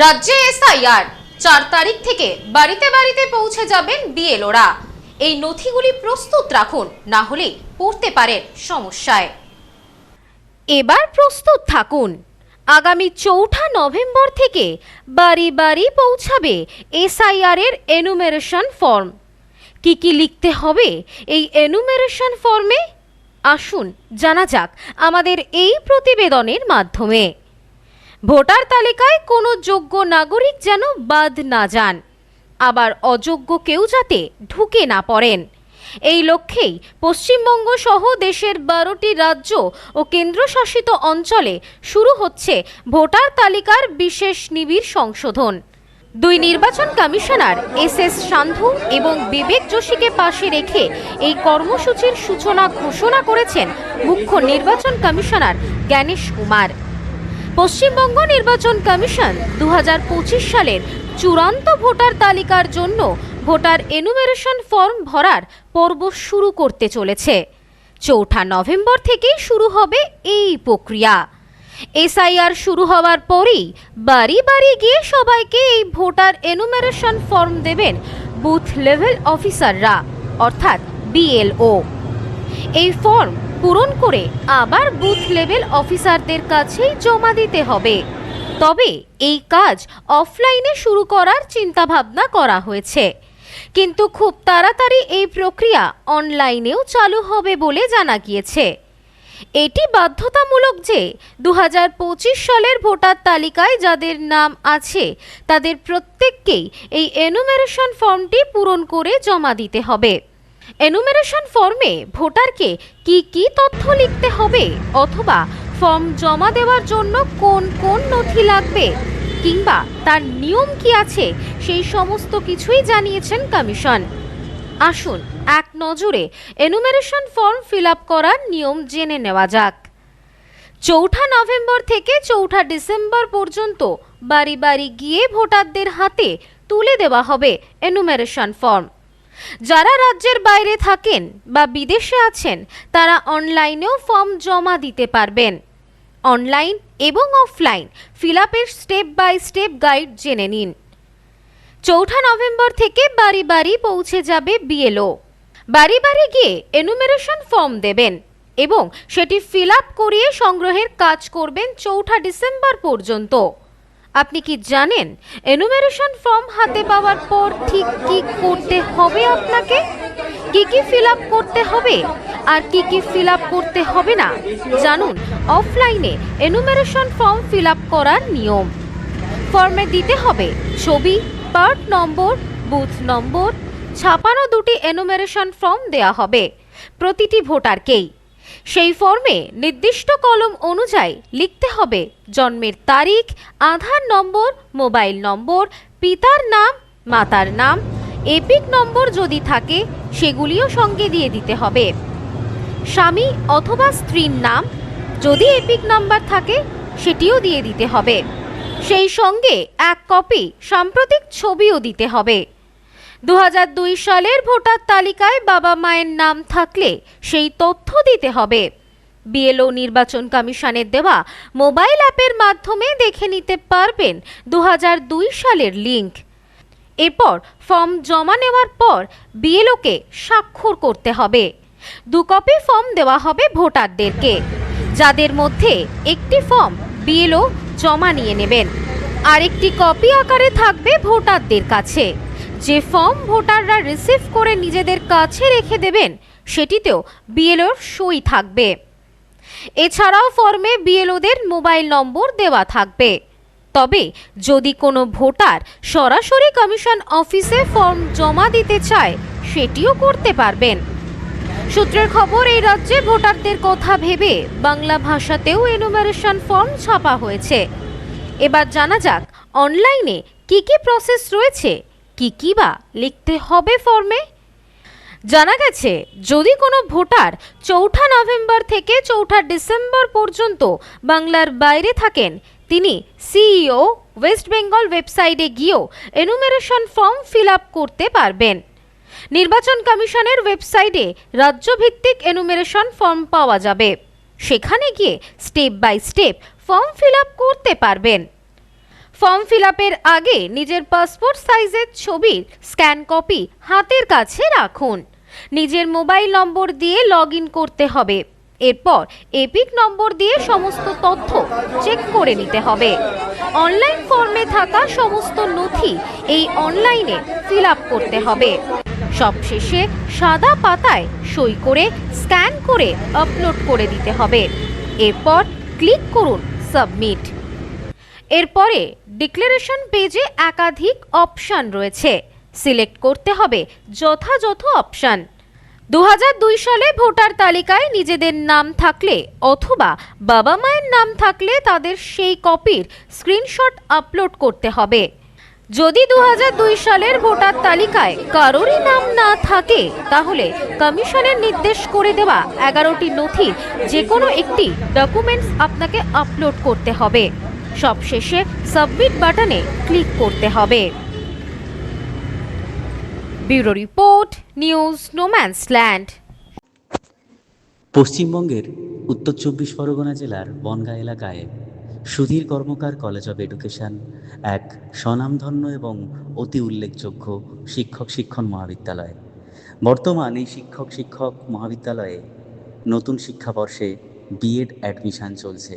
রাজ্যে এসআইআর। চার তারিখ থেকে বাড়িতে বাড়িতে পৌঁছে যাবেন বিএলওরা। এই নথিগুলি প্রস্তুত রাখুন, না হলে পড়তে পারেন সমস্যায়। এবার প্রস্তুত থাকুন। আগামী চৌঠা নভেম্বর থেকে বাড়ি বাড়ি পৌঁছাবে এসআইআর এর এনুমেরেশন ফর্ম কি কি লিখতে হবে এই এনুমেরেশন ফর্মে আসুন, জানা যাক আমাদের এই প্রতিবেদনের মাধ্যমে। ভোটার তালিকায় কোনো যোগ্য নাগরিক যেন বাদ না যান। আবার অযোগ্য কেউ যাতে ঢুকে না পড়েন। এই লক্ষ্যেই পশ্চিমবঙ্গ সহ দেশের বারোটি রাজ্য ও কেন্দ্রশাসিত অঞ্চলে শুরু হচ্ছে ভোটার তালিকার বিশেষ নিবিড় সংশোধন। দুই নির্বাচন কমিশনার এস এস সান্ধু এবং বিবেক যোশীকে পাশে রেখে এই কর্মসূচির সূচনা ঘোষণা করেছেন মুখ্য নির্বাচন কমিশনার জ্ঞানেশ কুমার। পশ্চিমবঙ্গ নির্বাচন কমিশন দু হাজার পঁচিশ সালের চূড়ান্ত ভোটার তালিকার জন্য ভোটার এনুমেরেশন ফর্ম ভরার পর্ব শুরু করতে চলেছে। চৌঠা নভেম্বর থেকেই শুরু হবে এই প্রক্রিয়া। এসআইআর শুরু হওয়ার পরেই বাড়ি বাড়ি গিয়ে সবাইকে এই ভোটার এনুমেরেশন ফর্ম দেবেন বুথ লেভেল অফিসাররা, অর্থাৎ বিএলও। এই ফর্ম পূরণ করে আবার বুথ লেভেল অফিসারদের কাছেই জমা দিতে হবে। তবে এই কাজ অফলাইনে শুরু করার চিন্তাভাবনা করা হয়েছে। কিন্তু খুব তাড়াতাড়ি এই প্রক্রিয়া অনলাইনেও চালু হবে বলে জানা গিয়েছে। এটি বাধ্যতামূলক যে দু হাজার পঁচিশ সালের ভোটার তালিকায় যাদের নাম আছে, তাদের প্রত্যেককেই এই এনুমেরেশন ফর্মটি পূরণ করে জমা দিতে হবে। এনুমেরেশন ফর্মে ভোটারকে কি কি তথ্য লিখতে হবে? অথবা ফর্ম জমা দেওয়ার জন্য কোন কোন নথি লাগবে? কিংবা তার নিয়ম কি আছে? সেই সমস্ত কিছুই জানিয়েছেন কমিশন। আসুন এক নজরে এনুমেরেশন ফর্ম ফিল আপ করার নিয়ম জেনে নেওয়া যাক। চৌঠা নভেম্বর থেকে চৌঠা ডিসেম্বর পর্যন্ত বাড়ি বাড়ি গিয়ে ভোটারদের হাতে তুলে দেওয়া হবে এনুমেরেশন ফর্ম যারা রাজ্যের বাইরে থাকেন বা বিদেশে আছেন, তারা অনলাইনেও ফর্ম জমা দিতে পারবেন। অনলাইন এবং অফলাইন ফিল আপের স্টেপ বাই স্টেপ গাইড জেনে নিন। চৌঠা নভেম্বর থেকে বাড়ি বাড়ি পৌঁছে যাবে বিএলও। বাড়ি বাড়ি গিয়ে এনুমেরেশন ফর্ম দেবেন এবং সেটি ফিল আপ করিয়ে সংগ্রহের কাজ করবেন চৌঠা ডিসেম্বর পর্যন্ত। আপনি কি জানেন এনুমেরেশন ফর্ম হাতে পাওয়ার পর ঠিক কি করতে হবে আপনাকে? কি কি ফিল আপ করতে হবে আর কি কি ফিল আপ করতে হবে না? জানুন অফলাইনে এনুমেরেশন ফর্ম ফিল আপ করার নিয়ম। ফর্মে দিতে হবে ছবি পার্ট নম্বর বুথ নম্বর ছাপানো দুটি এনুমেরেশন ফর্ম দেয়া হবে। প্রতিটি ভোটারকেই। সেই ফর্মে নির্দিষ্ট কলম অনুযায়ী লিখতে হবে জন্মের তারিখ, আধার নম্বর মোবাইল নম্বর, পিতার নাম, মাতার নাম এপিক নম্বর যদি থাকে সেগুলিও সঙ্গে দিয়ে দিতে হবে। স্বামী অথবা স্ত্রীর নাম যদি এপিক নাম্বার থাকে সেটিও দিয়ে দিতে হবে। সেই সঙ্গে এক কপি সাম্প্রতিক ছবিও দিতে হবে। দু হাজার দুই সালের ভোটার তালিকায় বাবা মায়ের নাম থাকলে সেই তথ্য দিতে হবে। বিএলও নির্বাচন কমিশনের দেওয়া মোবাইল অ্যাপের মাধ্যমে দেখে নিতে পারবেন দু হাজার দুই সালের লিংক। এরপর ফর্ম জমা নেওয়ার পর বিএলওকে স্বাক্ষর করতে হবে। দু কপি ফর্ম দেওয়া হবে ভোটারদেরকে, যাদের মধ্যে একটি ফর্ম বিএলও জমা নিয়ে নেবেন। আরেকটি কপি আকারে থাকবে ভোটারদের কাছে। যে ফর্ম ভোটাররা রিসিভ করে নিজেদের কাছে রেখে দেবেন, সেটিতেও বিএলওর সই থাকবে। এছাড়াও ফর্মে বিএলওদের মোবাইল নম্বর দেওয়া থাকবে। তবে যদি কোনো ভোটার সরাসরি কমিশন অফিসে ফর্ম জমা দিতে চায়, সেটিও করতে পারবেন। সূত্রের খবর, এই রাজ্যে ভোটারদের কথা ভেবে বাংলা ভাষাতেও এনুমারেশন ফর্ম ছাপা হয়েছে। এবার জানা যাক, অনলাইনে কি কি প্রসেস রয়েছে? কি কি বা লিখতে হবে ফর্মে? জানা গেছে, যদি কোনো ভোটার চৌঠা নভেম্বর থেকে চৌঠা ডিসেম্বর পর্যন্ত বাংলার বাইরে থাকেন, তিনি সিইও ওয়েস্ট বেঙ্গল ওয়েবসাইটে গিয়েও এনুমেরেশন ফর্ম ফিল আপ করতে পারবেন। নির্বাচন কমিশনের ওয়েবসাইটে রাজ্যভিত্তিক এনুমেরেশন ফর্ম পাওয়া যাবে। সেখানে গিয়ে step by step form fill up করতে পারবেন। ফর্ম ফিল আগে নিজের পাসপোর্ট সাইজের ছবির স্ক্যান কপি হাতের কাছে রাখুন। নিজের মোবাইল নম্বর দিয়ে লগ করতে হবে। এরপর এপিক নম্বর দিয়ে সমস্ত তথ্য চেক করে নিতে হবে। অনলাইন ফর্মে থাকা সমস্ত নথি এই অনলাইনে ফিল করতে হবে। সবশেষে সাদা পাতায় সই করে স্ক্যান করে আপলোড করে দিতে হবে। এরপর ক্লিক করুন সাবমিট এরপরে ডিক্লারেশন পেজে একাধিক অপশান রয়েছে। সিলেক্ট করতে হবে যথাযথ অপশান। দু সালে ভোটার তালিকায় নিজেদের নাম থাকলে অথবা বাবা মায়ের নাম থাকলে তাদের সেই কপির স্ক্রিনশট আপলোড করতে হবে। যদি দু সালের ভোটার তালিকায় কারোরই নাম না থাকে, তাহলে কমিশনের নির্দেশ করে দেওয়া এগারোটি নথি যে কোনো একটি ডকুমেন্টস আপনাকে আপলোড করতে হবে। সবশেষে সাবমিট বাটনে ক্লিক করতে হবে। Bureau report, news, no man's land. পশ্চিমবঙ্গের উত্তর চব্বিশ পরগনা জেলার বনগাঁ এলাকায় Sudhir Karmakar college of education এক স্বনামধন্য এবং অতি উল্লেখযোগ্য শিক্ষক শিক্ষণ মহাবিদ্যালয়। বর্তমান এই শিক্ষক শিক্ষক মহাবিদ্যালয়ে নতুন শিক্ষাবর্ষে বিএড অ্যাডমিশান চলছে।